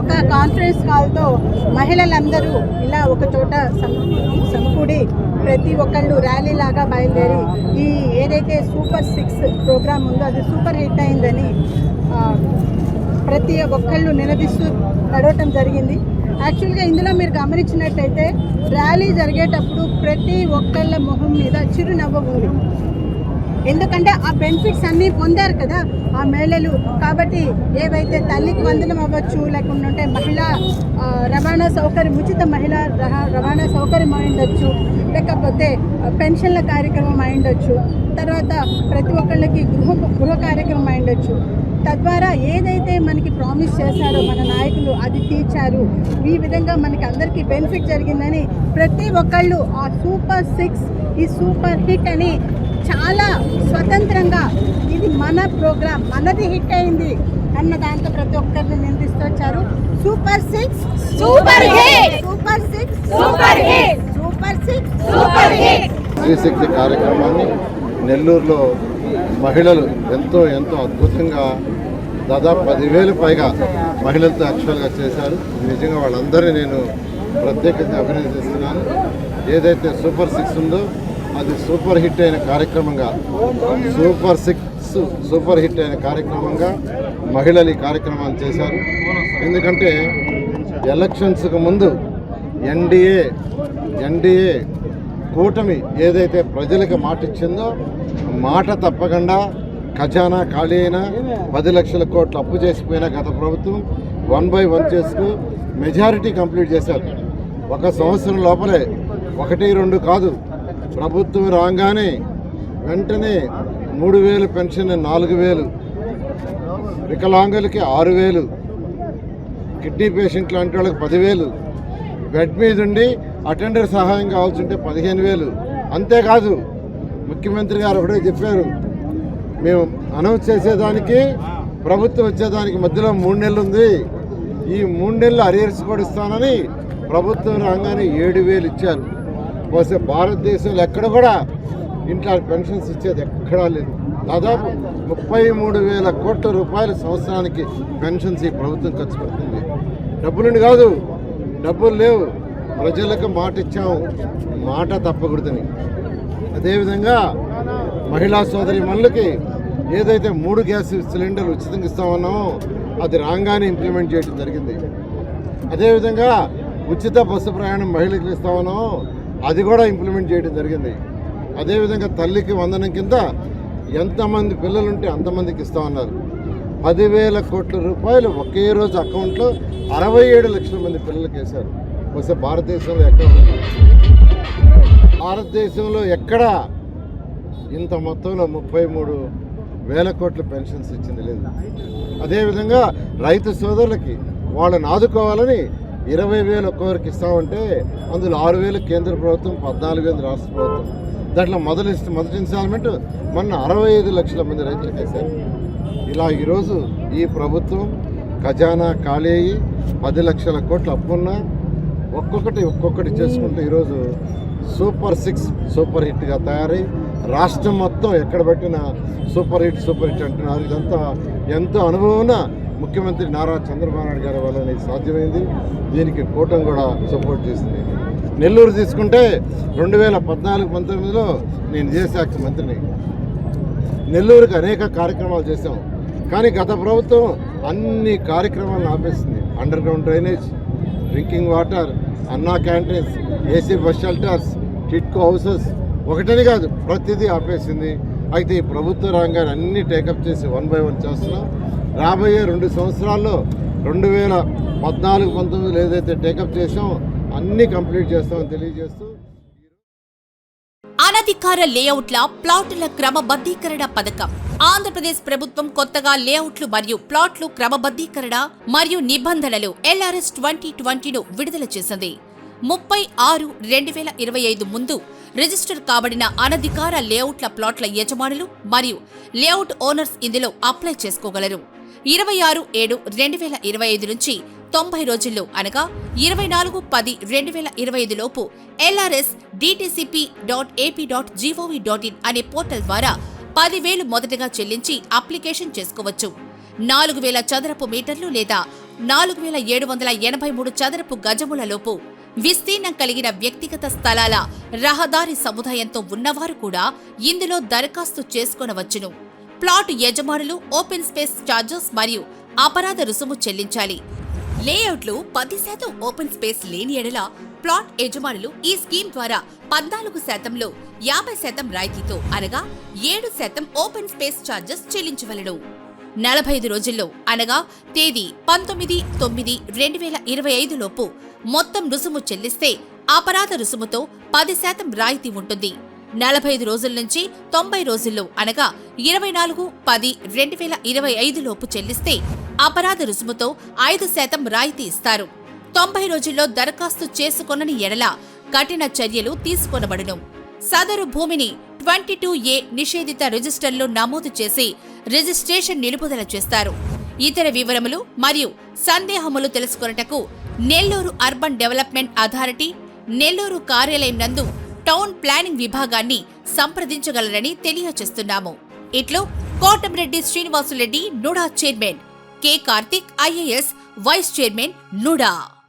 ఒక కాన్ఫరెన్స్ కాల్తో మహిళలందరూ ఇలా ఒక చోట సమకూడి ప్రతి ఒక్కళ్ళు ర్యాలీ లాగా బయలుదేరి ఈ ఏదైతే సూపర్ సిక్స్ ప్రోగ్రామ్ ఉందో అది సూపర్ హిట్ అయిందని ప్రతి ఒక్కళ్ళు నిలదీస్తూ నడవటం జరిగింది. యాక్చువల్గా ఇందులో మీరు గమనించినట్టయితే ర్యాలీ జరిగేటప్పుడు ప్రతి ఒక్కళ్ళ మొహం మీద చిరునవ్వు ఉంది. ఎందుకంటే ఆ బెనిఫిట్స్ అన్నీ పొందారు కదా ఆ మహిళలు. కాబట్టి ఏవైతే తల్లికి వందనం అవ్వచ్చు లేకుంటే మహిళా రవాణా సౌకర్యం ఉచిత మహిళా రహా- రవాణా సౌకర్యం అయిండొచ్చు లేకపోతే పెన్షన్ల కార్యక్రమం అయిండొచ్చు తర్వాత ప్రతి ఒక్కళ్ళకి గృహ గృహ కార్యక్రమం అయిండొచ్చు తద్వారా ఏదైతే మనకి ప్రామిస్ చేశారో మన నాయకులు అది తీర్చారు. ఈ విధంగా మనకి అందరికీ బెనిఫిట్ జరిగిందని ప్రతి ఒక్కళ్ళు ఆ సూపర్ సిక్స్ ఈ సూపర్ హిట్ అని చాలా స్వతంత్రంగా ఇది మన ప్రోగ్రామ్ మనది హిట్ అయింది అన్న దాంతో ప్రతి ఒక్కరిని నిందిస్తూ వచ్చారు. Super six super hit! Super six super hit! Super six super hit! Stree Shakti కార్యక్రమాన్ని నెల్లూరులో మహిళలు ఎంతో ఎంతో అద్భుతంగా దాదాపు పదివేలు పైగా మహిళలతో యాక్చువల్గా చేశారు. నిజంగా వాళ్ళందరినీ నేను ప్రత్యేకంగా అభినందిస్తున్నాను. ఏదైతే సూపర్ సిక్స్ ఉందో అది సూపర్ హిట్ అయిన కార్యక్రమంగా సూపర్ సిక్స్ సూపర్ హిట్ అయిన కార్యక్రమంగా మహిళలు ఈ కార్యక్రమాన్ని చేశారు. ఎందుకంటే ఎలక్షన్స్కు ముందు ఎన్డీఏ ఎన్డీఏ కూటమి ఏదైతే ప్రజలకు మాట ఇచ్చిందో మాట తప్పకుండా ఖజానా ఖాళీ అయినా పది లక్షల కోట్లు అప్పు చేసిపోయిన గత ప్రభుత్వం వన్ బై వన్ చేసుకు మెజారిటీ కంప్లీట్ చేశారు. ఒక సంవత్సరం లోపలే ఒకటి రెండు కాదు ప్రభుత్వం రాగానే వెంటనే మూడు వేలు పెన్షన్ నాలుగు వేలు. వికలాంగులకి ఆరు వేలు. కిడ్నీ పేషెంట్ లాంటి వాళ్ళకి పదివేలు. బెడ్ మీద ఉండి అటెండర్ సహాయం కావాల్సి ఉంటే పదిహేను వేలు. అంతేకాదు ముఖ్యమంత్రి గారు ఒకటే చెప్పారు మేము అనౌన్స్ చేసేదానికి ప్రభుత్వం వచ్చేదానికి మధ్యలో మూడు నెలలు ఉంది. ఈ మూడు నెలలు అరియర్స్ కూడా ఇస్తానని ప్రభుత్వం రాగానే ఏడు వేలు ఇచ్చారు. వస్తే భారతదేశంలో ఎక్కడ కూడా ఇంట్లో పెన్షన్స్ ఇచ్చేది ఎక్కడా లేదు. దాదాపు ముప్పై మూడు వేల కోట్ల రూపాయల సంవత్సరానికి పెన్షన్స్ ఈ ప్రభుత్వం ఖర్చు పెడుతుంది. డబ్బులుండి కాదు డబ్బులు లేవు. ప్రజలకు మాట ఇచ్చాము. మాట తప్పకూడదని. అదేవిధంగా మహిళా సోదరి మనులకి ఏదైతే మూడు గ్యాస్ సిలిండర్లు ఉచితంగా ఇస్తామన్నామో అది రాగానే ఇంప్లిమెంట్ చేయడం జరిగింది. అదేవిధంగా ఉచిత బస్సు ప్రయాణం మహిళలకు ఇస్తామన్నామో అది కూడా ఇంప్లిమెంట్ చేయడం జరిగింది. అదేవిధంగా తల్లికి వందనం కింద ఎంతమంది పిల్లలుంటే అంతమందికి ఇస్తామన్నారు. పదివేల కోట్ల రూపాయలు ఒకే రోజు అకౌంట్లో అరవై ఏడు లక్షల మంది పిల్లలకి వేశారు. వస్తే భారతదేశంలో ఎక్కడ భారతదేశంలో ఎక్కడ? ఇంత మొత్తంలో ముప్పై మూడు వేల కోట్ల పెన్షన్స్ ఇచ్చింది లేదు. అదేవిధంగా రైతు సోదరులకి వాళ్ళని ఆదుకోవాలని ఇరవై వేలు ఒక్కొక్కరికి ఇస్తామంటే అందులో ఆరు వేలు కేంద్ర ప్రభుత్వం పద్నాలుగు వేలు రాష్ట్ర ప్రభుత్వం. దాంట్లో మొదటి మొదటి ఇన్స్టాల్మెంట్ మొన్న అరవై ఐదు లక్షల మంది రైతులకు వేశారు ఇలా ఈరోజు ఈ ప్రభుత్వం ఖజానా ఖాళీ అయ్యి పది లక్షల కోట్లు అప్పున్నా ఒక్కొక్కటి ఒక్కొక్కటి చేసుకుంటూ ఈరోజు సూపర్ సిక్స్ సూపర్ హిట్గా తయారై రాష్ట్రం మొత్తం ఎక్కడ పెట్టినా సూపర్ హిట్ సూపర్ హిట్ అంటున్నారు. ఇదంతా ఎంతో అనుభవం ముఖ్యమంత్రి నారా చంద్రబాబు నాయుడు గారి వల్ల సాధ్యమైంది. దీనికి కూటమి కూడా సపోర్ట్ చేసింది. నెల్లూరు తీసుకుంటే రెండు వేల పద్నాలుగు పంతొమ్మిదిలో నేను విజయశాఖ మంత్రిని. నెల్లూరుకి అనేక కార్యక్రమాలు చేశాం. కానీ గత ప్రభుత్వం అన్ని కార్యక్రమాలను ఆపేసింది. Underground drainage drinking water Anna canteens AC bus shelters TIDCO houses. ఒకటని కాదు ప్రతిదీ ఆపేసింది. అయితే ఈ ప్రభుత్వ రంగాన్ని అన్ని టేకప్ చేసి వన్ బై వన్ చేస్తున్నాం. రాబోయే రెండు సంవత్సరాల్లో రెండు వేల పద్నాలుగు పంతొమ్మిదిలో ఏదైతే టేకప్ చేసామో అన్నీ కంప్లీట్ చేస్తామని తెలియజేస్తూ అనధికార లేఅవుట్ల ప్లాట్ల క్రమబద్ధీకరణ పథకం. ఆంధ్రప్రదేశ్ ప్రభుత్వం కొత్తగా లేఅవుట్లు మరియు ప్లాట్లు క్రమబద్ధీకరణ మరియు నిబంధనలు ఎల్ఆర్ఎస్ ట్వంటీ ట్వంటీను విడుదల చేసింది. ముప్పై ఆరు రెండు వేల ఇరవై ఐదు ముందు రిజిస్టర్ కాబడిన అనధికార లేఅవుట్ల ప్లాట్ల యజమానులు మరియు లేఅవుట్ ఓనర్స్ ఇందులో అప్లై చేసుకోగలరు. ఇరవై ఆరు ఏడు రెండు వేల ఇరవై ఐదు నుంచి తొంభై రోజుల్లో అనగా ఇరవై నాలుగు పది రెండు వేల ఇరవై ఐదు లోపు LRS DTCP dot AP dot GOV dot in అనే పోర్టల్ ద్వారా పదివేలు మొదటగా చెల్లించి అప్లికేషన్ చేసుకోవచ్చు. నాలుగు వేల చదరపు మీటర్లు లేదా నాలుగు వేల ఏడు వందల ఎనభై మూడు చదరపు గజములలోపు విస్తీర్ణం కలిగిన వ్యక్తిగత స్థలాల రహదారి సముదాయంతో ఉన్నవారు కూడా ఇందులో దరఖాస్తు చేసుకొనవచ్చును. ప్లాట్ యజమానులు ఓపెన్ స్పేస్ ఛార్జెస్ మరియు అపరాధ రుసుము చెల్లించాలి. లేఅవుట్లు పది శాతం ఓపెన్ స్పేస్ లేని ఎడల ప్లాట్ యజమానులు ఈ స్కీమ్ ద్వారా పద్నాలుగు శాతంలో యాభై శాతం రాయితీతో అనగా ఏడు శాతం ఓపెన్ స్పేస్ ఛార్జెస్ చెల్లించవలెను. నలభై ఐదు రోజుల్లో అనగా తేదీ పంతొమ్మిది తొమ్మిది రెండు వేల ఇరవై ఐదు లోపు మొత్తం రుసుము చెల్లిస్తే అపరాధ రుసుముతో పది శాతం రాయితీ ఉంటుంది. నలభై ఐదు రోజుల నుంచి తొంభై రోజుల్లో అనగా ఇరవై నాలుగు పది రెండు వేల ఇరవై ఐదు లోపు చెల్లిస్తే అపరాధ రుసుముతో ఐదు శాతం రాయితీ ఇస్తారు. తొంభై రోజుల్లో దరఖాస్తు చేసుకొనని ఎడల కఠిన చర్యలు తీసుకొనబడును. సదరు భూమిని ట్వంటీ టూ ఏ నిషేధిత రిజిస్టర్లో నమోదు చేసి రిజిస్ట్రేషన్ నిలుపుదల చేస్తారు. ఇతర వివరములు మరియు సందేహములు తెలుసుకొనుటకు Nellore urban development authority Nellore కార్యాలయం నందు టౌన్ ప్లానింగ్ విభాగాన్ని సంప్రదించగలరని తెలియచేస్తున్నాము. ఇట్లో Kotamreddy Srinivasulu Reddy NUDA chairman. K Karthik IAS vice chairman NUDA.